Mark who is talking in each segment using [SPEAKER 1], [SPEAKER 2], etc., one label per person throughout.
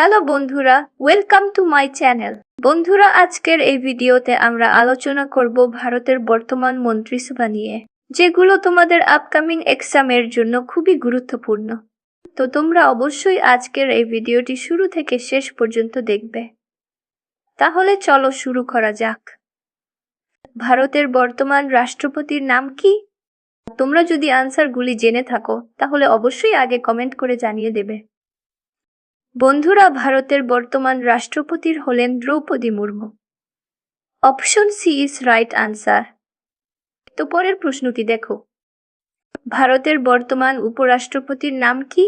[SPEAKER 1] Hello বন্ধুরা welcome to my channel বন্ধুরা, আজকের এই ভিডিওতে আমরা আলোচনা করব ভারতের বর্তমান মন্ত্রিসভা নিয়ে, যেগুলো তোমাদের আপকামিং এক্সামের জন্য খুবই গুরুত্বপূর্ণ। তো তোমরা অবশ্যই আজকের এই ভিডিওটি শুরু থেকে শেষ পর্যন্ত দেখবে। তাহলে চলো শুরু করা যাক। ভারতের বর্তমান রাষ্ট্রপতির নাম কি? তোমরা যদি আনসারগুলি জেনে থাকো, তাহলে অবশ্যই আগে কমেন্ট করে জানিয়ে দেবে। বন্ধুরা, ভারতের বর্তমান রাষ্ট্রপতির হলেন Droupadi Murmu. Option C is right answer তো পরের প্রশ্নটি দেখো। ভারতের বর্তমান উপরাষ্ট্রপতির নাম কি?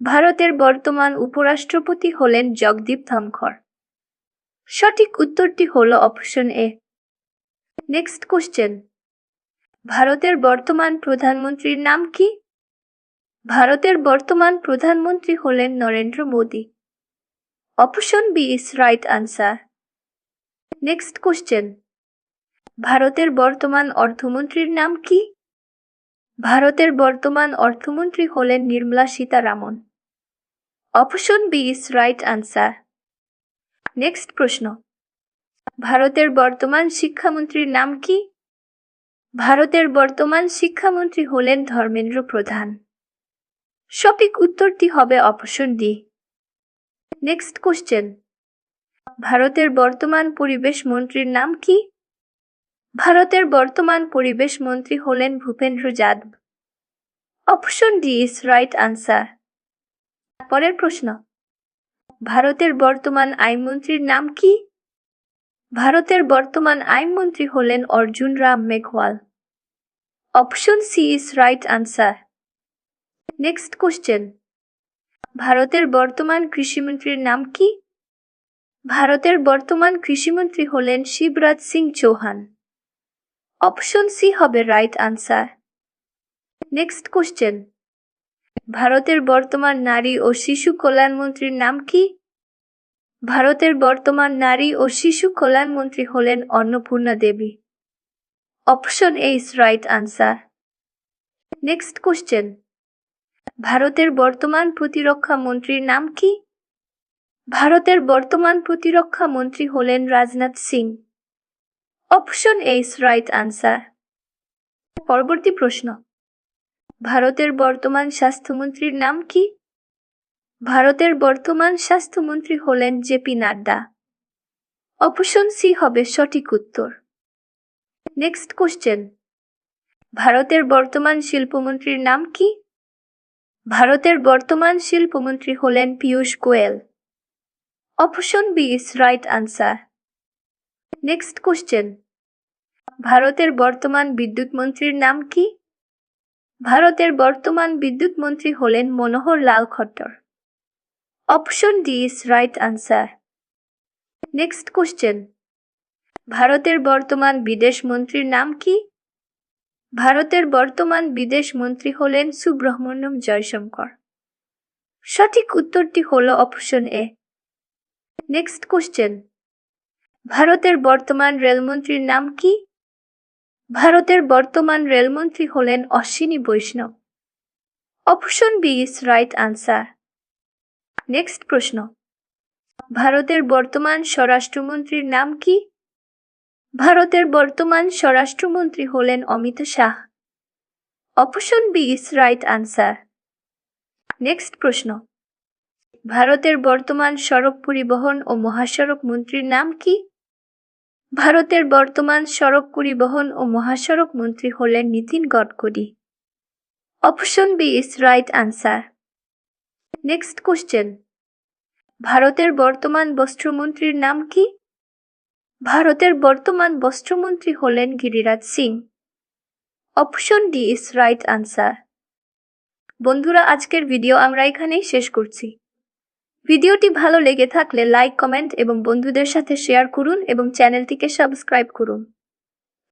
[SPEAKER 1] ভারতের বর্তমান উপরাষ্ট্রপতি হলেন জগদীপ ধনখড়। সঠিক উত্তরটি হল অপশন এ নেক্সট কোশ্চেন ভারতের বর্তমান প্রধানমন্ত্রীর নাম কি? ভারতের বর্তমান প্রধানমন্ত্রী হলেন Narendra Modi. Option B is right answer. Next question. ভারতের বর্তমান অর্থমন্ত্রীর নাম কি? ভারতের বর্তমান অর্থমন্ত্রী হলেন Nirmala Sitharaman. Option B is right answer. Next প্রশ্ন। ভারতের বর্তমান শিক্ষামন্ত্রীর নাম কি? ভারতের বর্তমান শিক্ষামন্ত্রী হলেন ধর্মেন্দ্র প্রধান। সঠিক উত্তরটি হবে অপশন ডি। নেক্সট কোশ্চেন ভারতের বর্তমান পরিবেশ মন্ত্রীর নাম কি? ভারতের বর্তমান পরিবেশ মন্ত্রী হলেন Bhupender Yadav. Option D is right answer. পরের প্রশ্ন। ভারতের বর্তমান আইনমন্ত্রীর নাম কি? ভারতের বর্তমান আইনমন্ত্রী হলেন Arjun Ram Meghwal. Option C is right answer. Next question ভারতের বর্তমান কৃষিমন্ত্রীর নাম কি? ভারতের বর্তমান কৃষিমন্ত্রী হলেন শিবরাজ সিং চৌহান। অপশন সি হবে রাইট আনসার নেক্সট কোশ্চেন ভারতের বর্তমান নারী ও শিশু কল্যাণ মন্ত্রীর নাম কি? ভারতের বর্তমান নারী ও শিশু কল্যাণ মন্ত্রী হলেন Annapurna Devi. Option A is right answer next question ভারতের বর্তমান প্রতিরক্ষা মন্ত্রীর নাম কি? ভারতের বর্তমান প্রতিরক্ষা মন্ত্রী হলেন Rajnath Singh. Option A right answer পরবর্তী প্রশ্ন। ভারতের বর্তমান স্বাস্থ্যমন্ত্রীর নাম কি? ভারতের বর্তমান স্বাস্থ্যমন্ত্রী হলেন জেপি নাড্ডা। অপশন সি হবে সঠিক উত্তর। নেক্সট কোশ্চেন ভারতের বর্তমান শিল্পমন্ত্রীর নাম কি? ভারতের বর্তমান শিল্পমন্ত্রী হলেন Piyush Goyal. Option B is right answer next question ভারতের বর্তমান বিদ্যুৎ মন্ত্রীর নাম কি? ভারতের বর্তমান বিদ্যুৎ মন্ত্রী হলেন Manohar Lal Khattar. Option D is right answer next question ভারতের বর্তমান বিদেশ মন্ত্রীর নাম কি? ভারতের বর্তমান বিদেশ মন্ত্রী হলেন সুব্রহ্মণ্যম জয়শঙ্কর। সঠিক উত্তরটি হল অপশন এ নেক্সট কোশ্চেন ভারতের বর্তমান রেলমন্ত্রীর নাম কি? ভারতের বর্তমান রেলমন্ত্রী হলেন Ashwini Vaishnaw. Option B is right answer next প্রশ্ন। ভারতের বর্তমান স্বরাষ্ট্রমন্ত্রীর নাম কি? বর্তমান স্বরাষ্ট্রমন্ত্রী হলেন Amit Shah. Option B is right answer. Next প্রশ্ন। ভারতের বর্তমান সড়ক পরিবহন ও মহাসড়ক মন্ত্রীর নাম কি? ভারতের বর্তমান সড়ক পরিবহন ও মহাসড়ক মন্ত্রী হলেন Nitin Gadkari. Option B is right answer. Next question. ভারতের বর্তমান বস্ত্রমন্ত্রীর নাম কি? ভারতের বর্তমান বস্ত্রমন্ত্রী হলেন Giriraj Singh. Option D is right answer বন্ধুরা, আজকের ভিডিও আমরা এখানেই শেষ করছি। ভিডিওটি ভালো লেগে থাকলে লাইক কমেন্ট এবং বন্ধুদের সাথে শেয়ার করুন এবং চ্যানেলটিকে সাবস্ক্রাইব করুন।